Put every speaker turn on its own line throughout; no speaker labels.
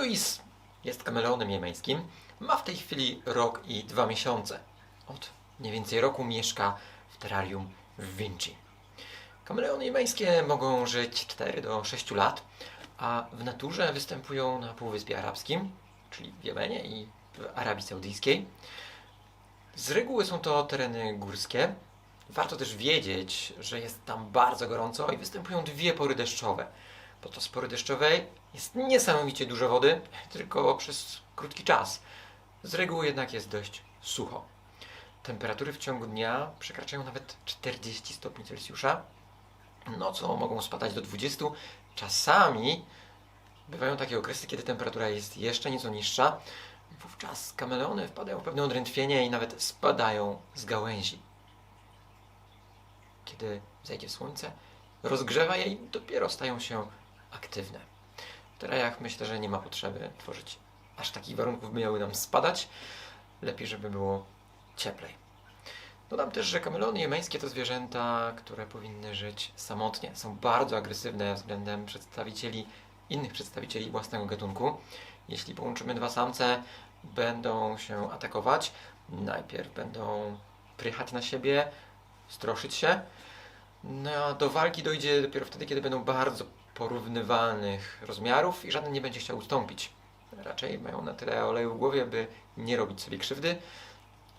Louis jest kameleonem jemeńskim. Ma w tej chwili rok i dwa miesiące. Od mniej więcej roku mieszka w terrarium w Vinci. Kameleony jemeńskie mogą żyć 4 do 6 lat, a w naturze występują na Półwyspie Arabskim, czyli w Jemenie i w Arabii Saudyjskiej. Z reguły są to tereny górskie. Warto też wiedzieć, że jest tam bardzo gorąco i występują dwie pory deszczowe. Podczas pory deszczowej jest niesamowicie dużo wody, tylko przez krótki czas. Z reguły jednak jest dość sucho. Temperatury w ciągu dnia przekraczają nawet 40 stopni Celsjusza. Nocą mogą spadać do 20. Czasami bywają takie okresy, kiedy temperatura jest jeszcze nieco niższa. Wówczas kameleony wpadają w pewne odrętwienie i nawet spadają z gałęzi. Kiedy zajdzie słońce, rozgrzewa je i dopiero stają się aktywne. W terajach myślę, że nie ma potrzeby tworzyć aż takich warunków, by miały nam spadać. Lepiej, żeby było cieplej. Dodam też, że kameleony jemeńskie to zwierzęta, które powinny żyć samotnie. Są bardzo agresywne względem przedstawicieli, innych przedstawicieli własnego gatunku. Jeśli połączymy dwa samce, będą się atakować. Najpierw będą prychać na siebie, stroszyć się. No do walki dojdzie dopiero wtedy, kiedy będą bardzo porównywalnych rozmiarów i żaden nie będzie chciał ustąpić. Raczej mają na tyle oleju w głowie, by nie robić sobie krzywdy.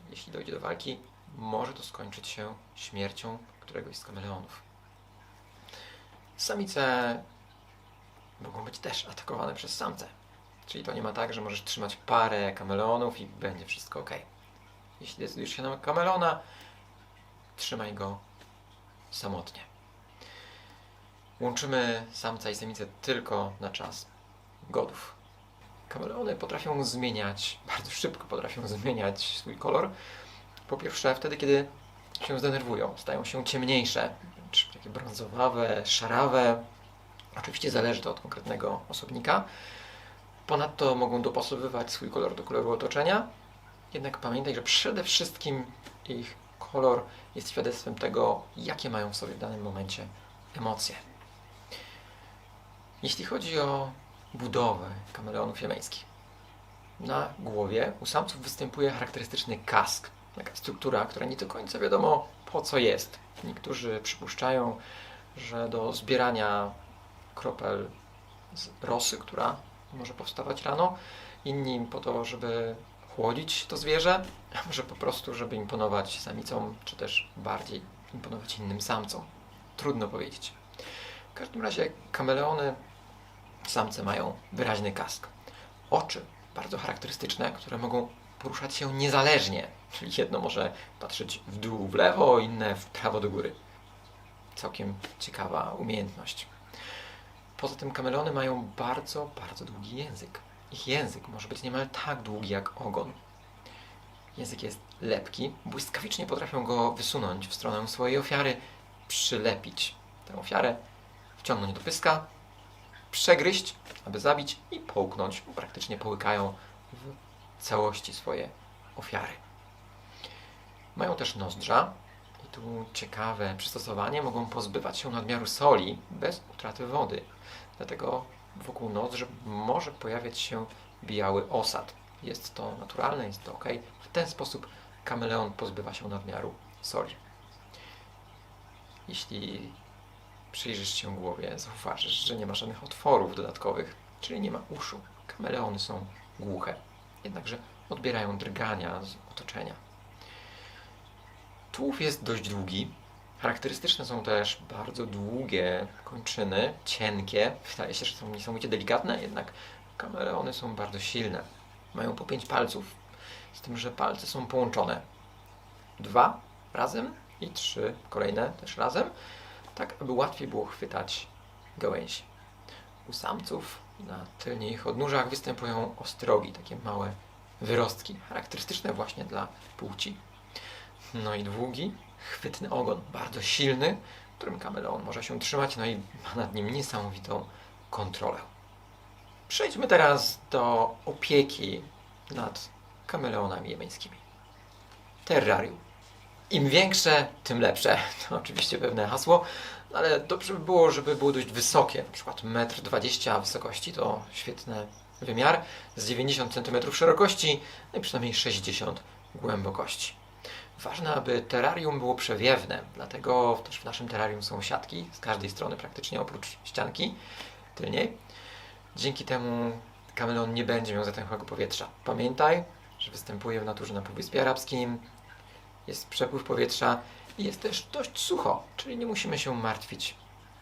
Jeśli dojdzie do walki, może to skończyć się śmiercią któregoś z kameleonów. Samice mogą być też atakowane przez samce. Czyli to nie ma tak, że możesz trzymać parę kameleonów i będzie wszystko ok. Jeśli decydujesz się na kamelona, trzymaj go samotnie. Łączymy samca i samicę tylko na czas godów. Kameleony potrafią zmieniać, bardzo szybko potrafią zmieniać swój kolor. Po pierwsze, wtedy, kiedy się zdenerwują, stają się ciemniejsze, wręcz takie brązowawe, szarawe. Oczywiście zależy to od konkretnego osobnika. Ponadto mogą dopasowywać swój kolor do koloru otoczenia. Jednak pamiętaj, że przede wszystkim ich kolor jest świadectwem tego, jakie mają w sobie w danym momencie emocje. Jeśli chodzi o budowę kameleonów jemeńskich, na głowie u samców występuje charakterystyczny kask. Taka struktura, która nie do końca wiadomo po co jest. Niektórzy przypuszczają, że do zbierania kropel z rosy, która może powstawać rano, inni po to, żeby chłodzić to zwierzę, a może po prostu, żeby imponować samicom, czy też bardziej imponować innym samcom. Trudno powiedzieć. W każdym razie kameleony samce mają wyraźny kask. Oczy bardzo charakterystyczne, które mogą poruszać się niezależnie. Czyli jedno może patrzeć w dół, w lewo, inne w prawo do góry. Całkiem ciekawa umiejętność. Poza tym kameleony mają bardzo, bardzo długi język. Ich język może być niemal tak długi jak ogon. Język jest lepki, błyskawicznie potrafią go wysunąć w stronę swojej ofiary, przylepić tę ofiarę, wciągnąć do pyska, przegryźć, aby zabić i połknąć. Praktycznie połykają w całości swoje ofiary. Mają też nozdrza i tu ciekawe przystosowanie, mogą pozbywać się nadmiaru soli bez utraty wody. Dlatego wokół nozdrzy może pojawiać się biały osad. Jest to naturalne, jest to ok. W ten sposób kameleon pozbywa się nadmiaru soli. Jeśli przyjrzysz się głowie, zauważysz, że nie ma żadnych otworów dodatkowych, czyli nie ma uszu. Kameleony są głuche, jednakże odbierają drgania z otoczenia. Tułów jest dość długi. Charakterystyczne są też bardzo długie kończyny, cienkie. Wydaje się, że są niesamowicie delikatne, jednak kameleony są bardzo silne. Mają po pięć palców, z tym, że palce są połączone. Dwa razem i trzy kolejne też razem, tak aby łatwiej było chwytać gałęzi. U samców na tylnych odnóżach występują ostrogi, takie małe wyrostki, charakterystyczne właśnie dla płci. No i długi, chwytny ogon, bardzo silny, którym kameleon może się trzymać, no i ma nad nim niesamowitą kontrolę. Przejdźmy teraz do opieki nad kameleonami jemeńskimi. Terrarium. Im większe, tym lepsze. To oczywiście pewne hasło, ale dobrze by było, żeby było dość wysokie. Na przykład 1,20 m wysokości to świetne wymiar z 90 cm szerokości no i przynajmniej 60 głębokości. Ważne, aby terrarium było przewiewne, dlatego też w naszym terrarium są siatki z każdej strony praktycznie oprócz ścianki tylniej. Dzięki temu kameleon nie będzie miał zatęchłego powietrza. Pamiętaj, że występuje w naturze na Półwyspie Arabskim, jest przepływ powietrza i jest też dość sucho, czyli nie musimy się martwić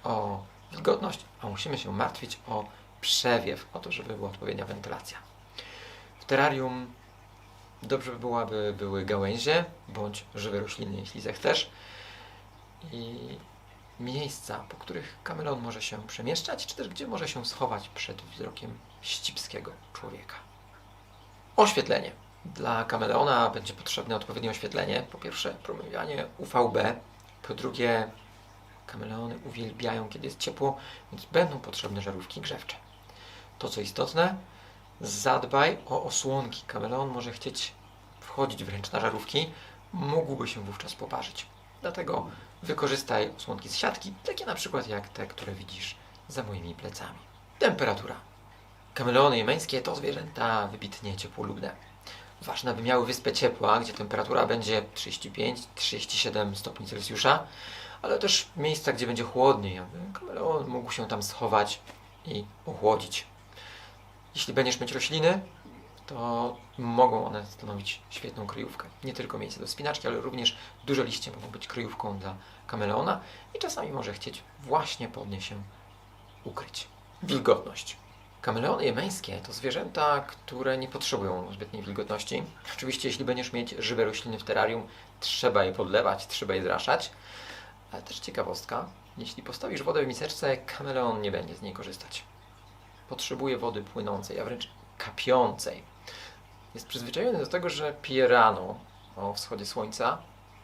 o wilgotność, a musimy się martwić o przewiew, o to, żeby była odpowiednia wentylacja. W terrarium dobrze by było, aby były gałęzie bądź żywe rośliny, jeśli zechcesz. I miejsca, po których kameleon może się przemieszczać, czy też gdzie może się schować przed wzrokiem ścipskiego człowieka. Oświetlenie. Dla kameleona będzie potrzebne odpowiednie oświetlenie. Po pierwsze, promieniowanie UVB. Po drugie, kameleony uwielbiają, kiedy jest ciepło, więc będą potrzebne żarówki grzewcze. To, co istotne, zadbaj o osłonki. Kameleon może chcieć wchodzić wręcz na żarówki, mógłby się wówczas poparzyć. Dlatego wykorzystaj osłonki z siatki, takie na przykład jak te, które widzisz za moimi plecami. Temperatura. Kameleony jemeńskie to zwierzęta wybitnie ciepłolubne. Ważne, by miały wyspę ciepła, gdzie temperatura będzie 35-37 stopni Celsjusza, ale też miejsca, gdzie będzie chłodniej, aby kameleon mógł się tam schować i ochłodzić. Jeśli będziesz mieć rośliny, to mogą one stanowić świetną kryjówkę. Nie tylko miejsce do spinaczki, ale również duże liście mogą być kryjówką dla kameleona i czasami może chcieć właśnie pod nie się ukryć. Wilgotność. Kameleony jemeńskie to zwierzęta, które nie potrzebują zbytniej wilgotności. Oczywiście, jeśli będziesz mieć żywe rośliny w terrarium, trzeba je podlewać, trzeba je zraszać. Ale też ciekawostka, jeśli postawisz wodę w miseczce, kameleon nie będzie z niej korzystać. Potrzebuje wody płynącej, a wręcz kapiącej. Jest przyzwyczajony do tego, że pije rano o wschodzie słońca,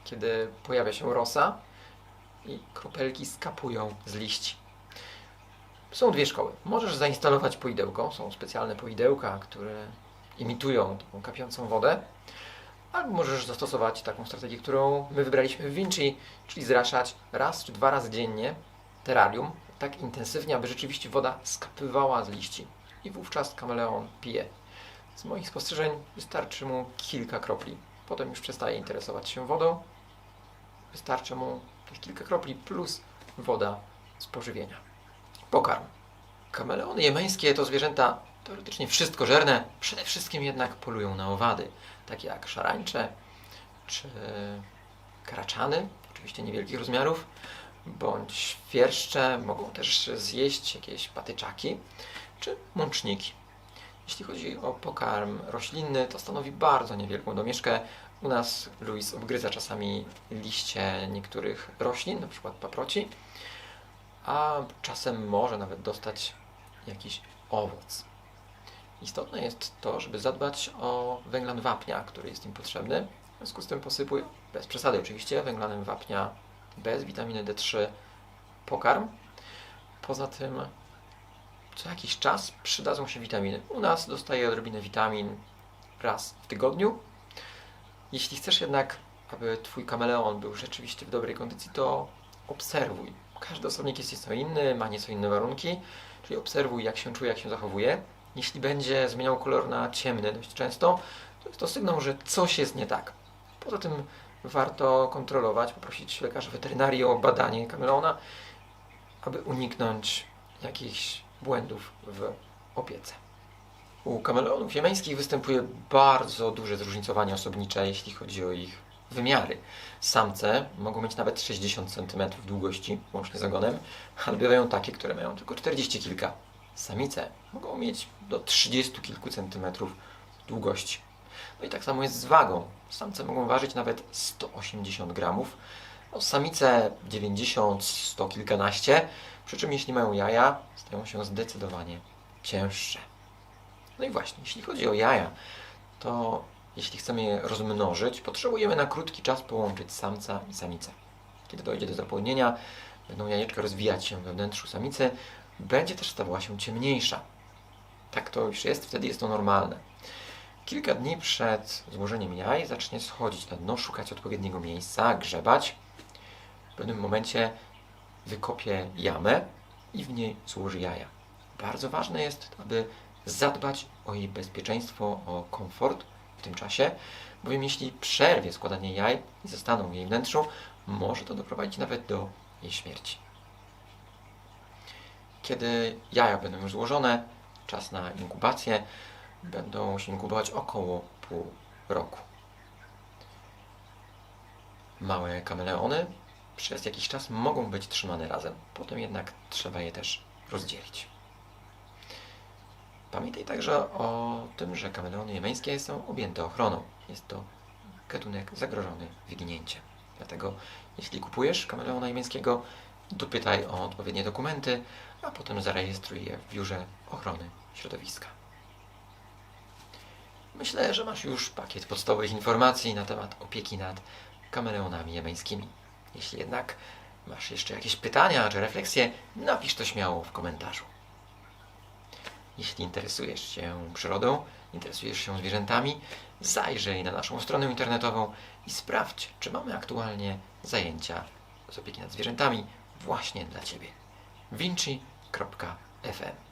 kiedy pojawia się rosa i kropelki skapują z liści. Są dwie szkoły. Możesz zainstalować poidełko. Są specjalne poidełka, które imitują tą kapiącą wodę. Albo możesz zastosować taką strategię, którą my wybraliśmy w Vinci, czyli zraszać raz czy dwa razy dziennie terrarium tak intensywnie, aby rzeczywiście woda skapywała z liści. I wówczas kameleon pije. Z moich spostrzeżeń wystarczy mu kilka kropli. Potem już przestaje interesować się wodą. Wystarczy mu tych kilka kropli plus woda z pożywienia. Pokarm. Kameleony jemeńskie to zwierzęta teoretycznie wszystkożerne, przede wszystkim jednak polują na owady, takie jak szarańcze czy karaczany, oczywiście niewielkich rozmiarów, bądź wiereszcze, mogą też zjeść jakieś patyczaki czy mączniki. Jeśli chodzi o pokarm roślinny, to stanowi bardzo niewielką domieszkę. U nas Louis obgryza czasami liście niektórych roślin, przykład paproci, a czasem może nawet dostać jakiś owoc. Istotne jest to, żeby zadbać o węglan wapnia, który jest im potrzebny. W związku z tym posypuj, bez przesady oczywiście, węglanem wapnia bez witaminy D3 pokarm. Poza tym co jakiś czas przydadzą się witaminy. U nas dostaję odrobinę witamin raz w tygodniu. Jeśli chcesz jednak, aby Twój kameleon był rzeczywiście w dobrej kondycji, to obserwuj. Każdy osobnik jest nieco inny, ma nieco inne warunki, czyli obserwuj, jak się czuje, jak się zachowuje. Jeśli będzie zmieniał kolor na ciemny dość często, to jest to sygnał, że coś jest nie tak. Poza tym warto kontrolować, poprosić lekarza weterynarii o badanie kameleona, aby uniknąć jakichś błędów w opiece. U kameleonów jemeńskich występuje bardzo duże zróżnicowanie osobnicze, jeśli chodzi o ich wymiary. Samce mogą mieć nawet 60 cm długości, łącznie z ogonem, ale bywają takie, które mają tylko 40 kilka. Samice mogą mieć do 30 kilku centymetrów długości. No i tak samo jest z wagą. Samce mogą ważyć nawet 180 gramów, no, samice 90, 100 kilkanaście, przy czym jeśli mają jaja, stają się zdecydowanie cięższe. No i właśnie, jeśli chodzi o jaja, to jeśli chcemy je rozmnożyć, potrzebujemy na krótki czas połączyć samca i samicę. Kiedy dojdzie do zapłodnienia, będą jajeczka rozwijać się we wnętrzu samicy, będzie też stawała się ciemniejsza. Tak to już jest, wtedy jest to normalne. Kilka dni przed złożeniem jaj zacznie schodzić na dno, szukać odpowiedniego miejsca, grzebać. W pewnym momencie wykopie jamę i w niej złoży jaja. Bardzo ważne jest, aby zadbać o jej bezpieczeństwo, o komfort tym czasie, bowiem jeśli przerwie składanie jaj i zostaną w jej wnętrzu, może to doprowadzić nawet do jej śmierci. Kiedy jaja będą już złożone, czas na inkubację, będą się inkubować około pół roku. Małe kameleony przez jakiś czas mogą być trzymane razem, potem jednak trzeba je też rozdzielić. Pamiętaj także o tym, że kameleony jemeńskie są objęte ochroną. Jest to gatunek zagrożony wyginięciem. Dlatego jeśli kupujesz kameleona jemeńskiego, dopytaj o odpowiednie dokumenty, a potem zarejestruj je w Biurze Ochrony Środowiska. Myślę, że masz już pakiet podstawowych informacji na temat opieki nad kameleonami jemeńskimi. Jeśli jednak masz jeszcze jakieś pytania czy refleksje, napisz to śmiało w komentarzu. Jeśli interesujesz się przyrodą, interesujesz się zwierzętami, zajrzyj na naszą stronę internetową i sprawdź, czy mamy aktualnie zajęcia z opieki nad zwierzętami właśnie dla Ciebie. vinci.fm